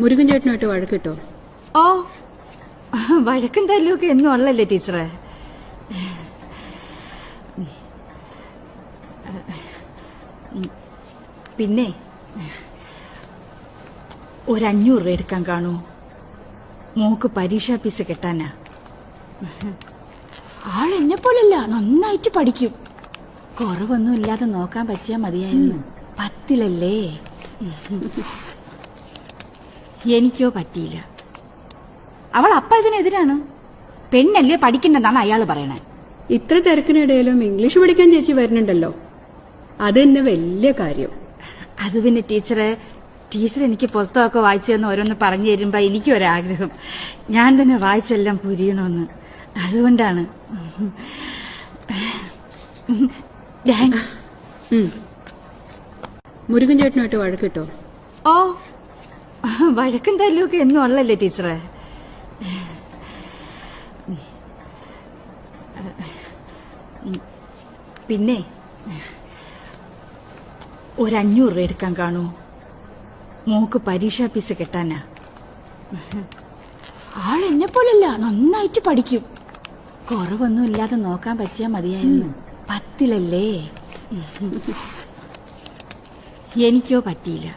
മുരുകൻ ചേട്ടനുമായിട്ട് വഴക്കിട്ടോ ഓ വഴക്കും തല്ലുമൊക്കെ എന്നും ഉള്ളല്ലേ ടീച്ചറെ? പിന്നെ ഒരഞ്ഞൂറ് രൂപ എടുക്കാൻ കാണൂ. മോക്ക് പരീക്ഷാ ഫീസ് കിട്ടാനാ. ആൾ എന്നെ പോലല്ല നന്നായിട്ട് പഠിക്കും. കുറവൊന്നും ഇല്ലാതെ നോക്കാൻ പറ്റിയാ മതിയായിരുന്നു. പത്തിലല്ലേ? എനിക്കോ പറ്റിയില്ല. അവൾ അപ്പ ഇതിനെതിരാണ്. പെണ്ണല്ലേ പഠിക്കണ്ടെന്നാണ് അയാൾ പറയണേ. ഇത്ര തിരക്കിനിടയിലും ഇംഗ്ലീഷ് പഠിക്കാൻ ചേച്ചി വരുന്നുണ്ടല്ലോ. അത് തന്നെ വലിയ കാര്യം. അത് പിന്നെ ടീച്ചറെ ടീച്ചർ എനിക്ക് പുസ്തകമൊക്കെ വായിച്ചു തന്ന് ഓരോന്ന് പറഞ്ഞു തരുമ്പോ എനിക്കും ഒരാഗ്രഹം ഞാൻ തന്നെ വായിച്ചെല്ലാം പുരിയണമെന്ന് അതുകൊണ്ടാണ്. താങ്ക്സ് മുരുകൻ ചേട്ടനുമായിട്ട് വഴക്കിട്ടോ? ഓ വഴക്കും തല്ലുമൊക്കെ എന്നും ഉള്ളല്ലേ ടീച്ചറെ? പിന്നെ ഒരഞ്ഞൂറ് രൂപ എടുക്കാൻ കാണൂ. മോക്ക് പരീക്ഷാ ഫീസ് കെട്ടാനാ. ആൾ എന്നെ പോലല്ല നന്നായിട്ട് പഠിക്കും. കുറവൊന്നും ഇല്ലാതെ നോക്കാൻ പറ്റിയാ മതിയായിരുന്നു. പത്തിലല്ലേ? എനിക്കോ പറ്റിയില്ല.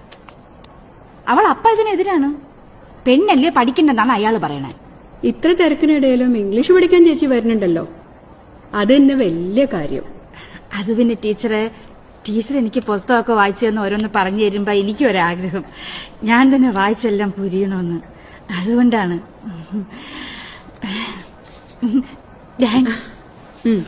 അവൾ അപ്പ ഇതിനെതിരാണ്. പെണ്ണല്ലേ പഠിക്കണ്ടെന്നാണ് അയാൾ പറയണേ. ഇത്ര തിരക്കിനിടയിലും ഇംഗ്ലീഷ് പഠിക്കാൻ ചേച്ചി വരുന്നുണ്ടല്ലോ. അത് തന്നെ വലിയ കാര്യം. അത് പിന്നെ ടീച്ചറെ ടീച്ചർ എനിക്ക് പുസ്തകമൊക്കെ വായിച്ചു തന്ന് ഓരോന്ന് പറഞ്ഞു തരുമ്പോ എനിക്കും ഒരാഗ്രഹം ഞാൻ തന്നെ വായിച്ചെല്ലാം പുരിയണമെന്ന് അതുകൊണ്ടാണ്. താങ്ക്സ് ഉം.